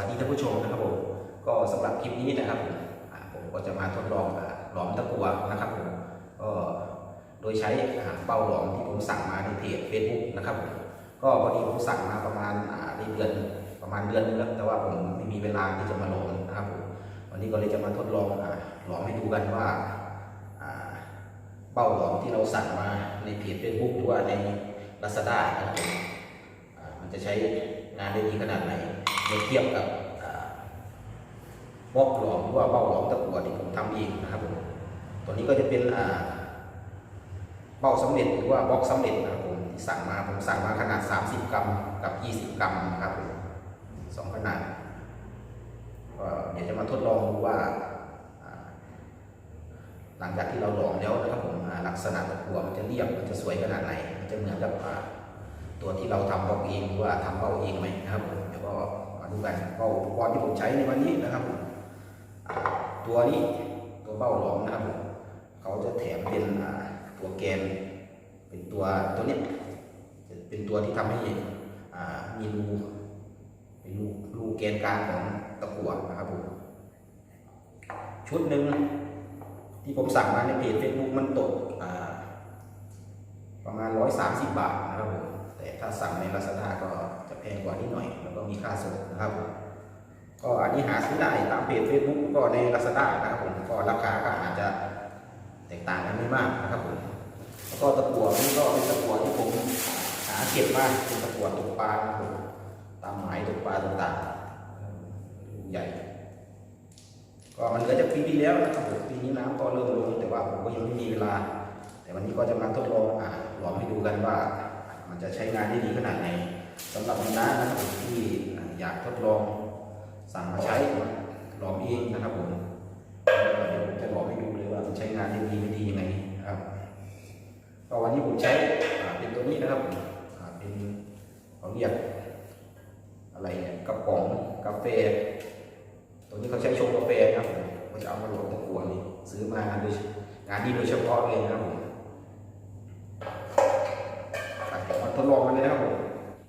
วัสดีท่านผู้ชมนะครับผมก็สำหรับคลิปนี้นะครับผมผมก็จะมาทดลองหลอมตะกัวนะครับผมก็โดยใช้เป้าหลอมที่ผมสั่งมาในเพจ Facebook นะครับผมก็พอดีผมสั่งมาประมาณในเดือนประมาณเดือนนึงแล้วแต่ว่าผมไม่มีเวลาที่จะมาหลอมนะครับผมวันนี้ก็เลยจะมาทดลองหลอมให้ดูกันว่าเป้าหลอมที่เราสั่งมาในเพจ Facebook หรือว่าใน Lazada นะครับมันจะใช้งานได้ดีขนาดไหน เมื่อเทียบกับบล็อกหลอมหรือว่าเบ้าหลอมตะกั่วที่ผมทำเองนะครับผมตัวนี้ก็จะเป็นอ่าเบ้าสำเร็จหรือว่าบล็อกสำเร็จนะครับผมที่สั่งมาผมสั่งมาขนาด 30 กรัมกับ 20 กรัมนะครับผมสองขนาดเดี๋ยวจะมาทดลองดูว่า หลังจากที่เราหลอมแล้วนะครับผมลักษณะตะกั่วมันจะเรียบมันจะสวยขนาดไหนมันจะเหมือนกับตัวที่เราทำบล็อกเองหรือว่าทำเบ้าเองไหมนะครับผมเดี๋ยวก็ ดูกันก็อุปกรณ์ที่ผมใช้ในวันนี้นะครับผมตัวนี้ตัวเบ้าหลอมนะครับผมเขาจะแถมเป็นตัวแกน เป็นตัวตัวเนี้ยจะเป็นตัวที่ทำให้มีรูเป็นรูรูแกนกลางของตะกั่วนะครับผมชุดหนึ่งที่ผมสั่งมาในเพจ Facebook มันตกประมาณ130บาทนะครับผม ถ้าสั่งใน Lazada ก็จะแพงกว่านิดหน่อย แล้วก็มีค่าส่งนะครับผมก็อันนี้หาซื้อได้ตามเพจ Facebook ก็ใน Lazada นะครับผมก็ราคาก็อาจจะแตกต่างกันไม่มากนะครับผมแล้วก็ตะกั่วนี่ก็เป็นตะกั่วที่ผมหาเก็บมาเป็นตะกั่วตกปลาครับผมตามหมายตกปลาต่างๆใหญ่ก็มันเหลือจากปีที่แล้วนะครับผมปีนี้น้ำก็เริ่มลงแต่ว่าผมก็ยังไม่มีเวลา แต่วันนี้ก็จะมาทดลองอ่าลองให้ดูกันว่า มันจะใช้งานได้ดีขนาดไหนสำหรับบรรดานะครับที่อยากทดลองสั่งมาใช้ลองเองนะครับผมเดี๋ยวผมจะลองให้ดูเลยว่ามันใช้งานได้ดีไม่ดียังไงครับก็วันนี้ผมใช้เป็นตัวนี้นะครับผมเป็นเขาเรียกอะไรเนี่ยกระป๋องกาแฟ ตัวนี้เขาใช้ชงกาแฟนะครับผมก็จะเอามาหลอมตะกั่วนี่ซื้อมางานโดยงานนี้โดยเฉพาะเลยนะครับผมอะเดี๋ยวมาทดลองกันเลยนะครับผม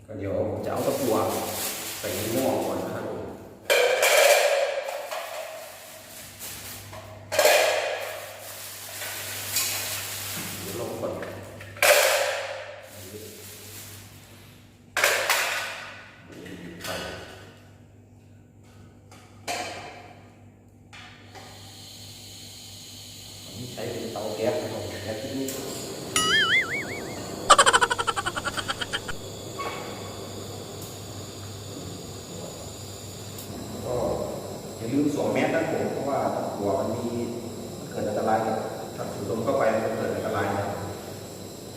ก็เดี๋ยวผมจะเอาตะกั่วใส่ในหม้อก่อนนะครับผมเดี๋ยวลงก่อนไป อันนี้ใช้เป็นเตาแก๊สนะครับแก๊สที่นี่ก็อย่าลืมสวมแมสนะผมเพราะว่าตะกัวมันมีมันเกิดอันตรายกับถ้าสูดลมเข้าไปมันจะเกิดอันตรายนะ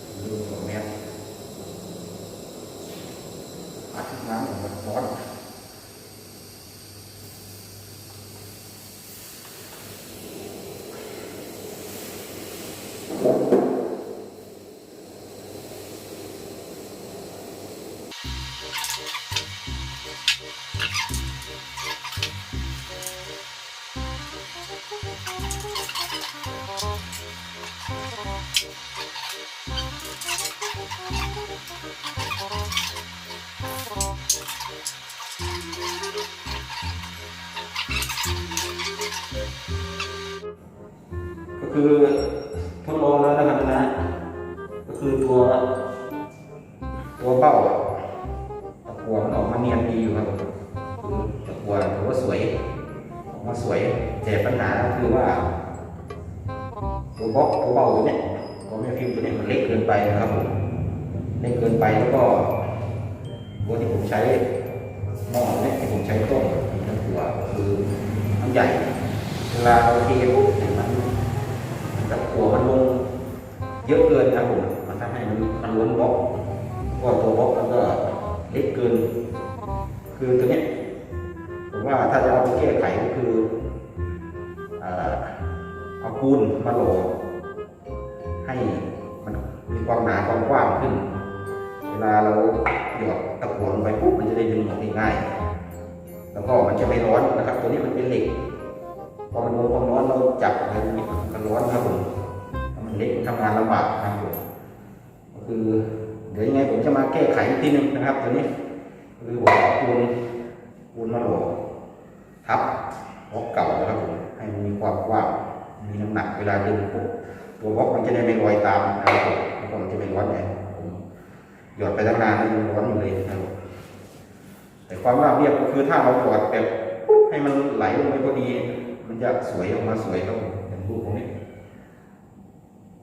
อย่าลืมสวมแมส อาทิ ก็คือทดลองแล้วนะครับนะ ก็คือตัวตัวเป้าตะกัวมันออกมาเนียนดีอยู่ครับคือตะกัวถือว่าสวยออกมาสวยแต่ปัญหาก็คือว่าตัวบล็อกตัวเบ้าตัวเนี้ยตัวแม่พิมพ์ตัวเนี้ยมันเล็กเกินไปนะครับผมเล็กเกินไปแล้วก็ตัวที่ผมใช้ หม้อเนี่ยที่ผมใช้ต้มเป็นตะกัวคือมันใหญ่ เวลาเราเทปุ๊บเนี่ยมันมันตะกัวมันลงเยอะเกินครับผมมันทำให้มันมันล้นบล็อกก็ตัวบล็อกมันก็เล็กเกิน คือตัวเนี้ยผมว่าถ้าจะเอาไปแก้ไขก็คือเอาปูนมาโหลให้มันมีความหนาความกว้างขึ้น ลาเราหยอดตะกั่วลงไปปุ๊บมันจะได้ดึงออกได้ง่าย แล้วก็มันจะไม่ร้อนนะครับ ตัวนี้มันเป็นเหล็ก พอมันโดนความร้อนเราจับอะไรนิดมันร้อนครับผมมันเล็กทำงานลำบากครับผมก็คือเดี๋ยวยังไงผมจะมาแก้ไขอีกทีหนึงนะครับตัวนี้คือผมเอาปูนวนมาหล่อทับบล็อกเก่านะครับผมให้มันมีความกว้างมีน้ำหนักเวลาดึงปุ๊บตัวบล็อกมันจะได้ไม่ลอยตามนะครับผมแล้วก็มันจะไม่ร้อนไง หยดไปตั้งนานมันยังร้อนอยู่เลยนะครับผมแต่ความราบเรียบก็คือถ้าเราหยดแบบปุ๊บให้มันไหลลงไปพอดี มันจะสวยออกมาสวยครับผมอย่างรูปของนี้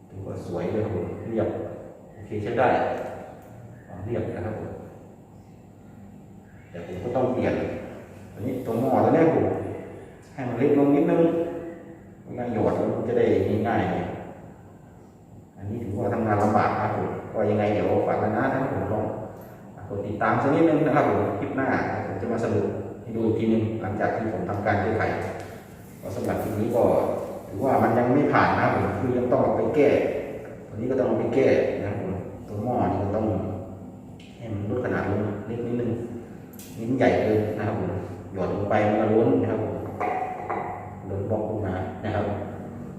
ถือว่าสวยเลยครับผมเรียบโอเคใช้ได้ความเรียบนะครับผมแต่ผมก็ต้องเปลี่ยนอันนี้ตัวหม้อตัวนี้ผมให้มันเล็กลงนิดนึงเวลาหยดมันจะได้ง่ายๆหน่อยอันนี้ถือว่าทำงานลำบากครับผม ก็ยังไงเดี๋ยวฝากกันนะนะครับผมลองกดติดตามสักนิดนึงนะครับผมคลิปหน้าผมจะมาสรุปให้ดูอีกทีนึงหลังจากที่ผมทำการแก้ไขก็สำหรับคลิปนี้ก็ถือว่ามันยังไม่ผ่านนะครับผมคือยังต้องไปแก้ตัวนี้ก็ต้องไปแก้นะครับผมตัวหม้อนี่ก็ต้องให้มันลดขนาดลงเล็กนิดนึงนิ้นใหญ่เกินนะครับผมหย่อนลงไปมันก็ล้นนะครับผมล้นบล็อกลงมานะครับ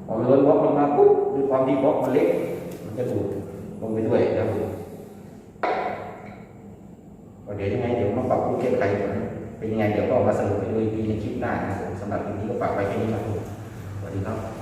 พอมันล้นบล็อกลงมาปุ๊บด้วยความที่บล็อกมันเล็ก มันจะดูด ลงไปด้วยนะครับเดี๋ยวยังไงเดี๋ยวมาปรับปรุงแก้ไขเป็นยังไงเดี๋ยวก็มาสรุปไปด้วยทีในคลิปหน้านะครับสำหรับคลิปนี้ก็ฝากไว้แค่นี้ครับสวัสดีครับ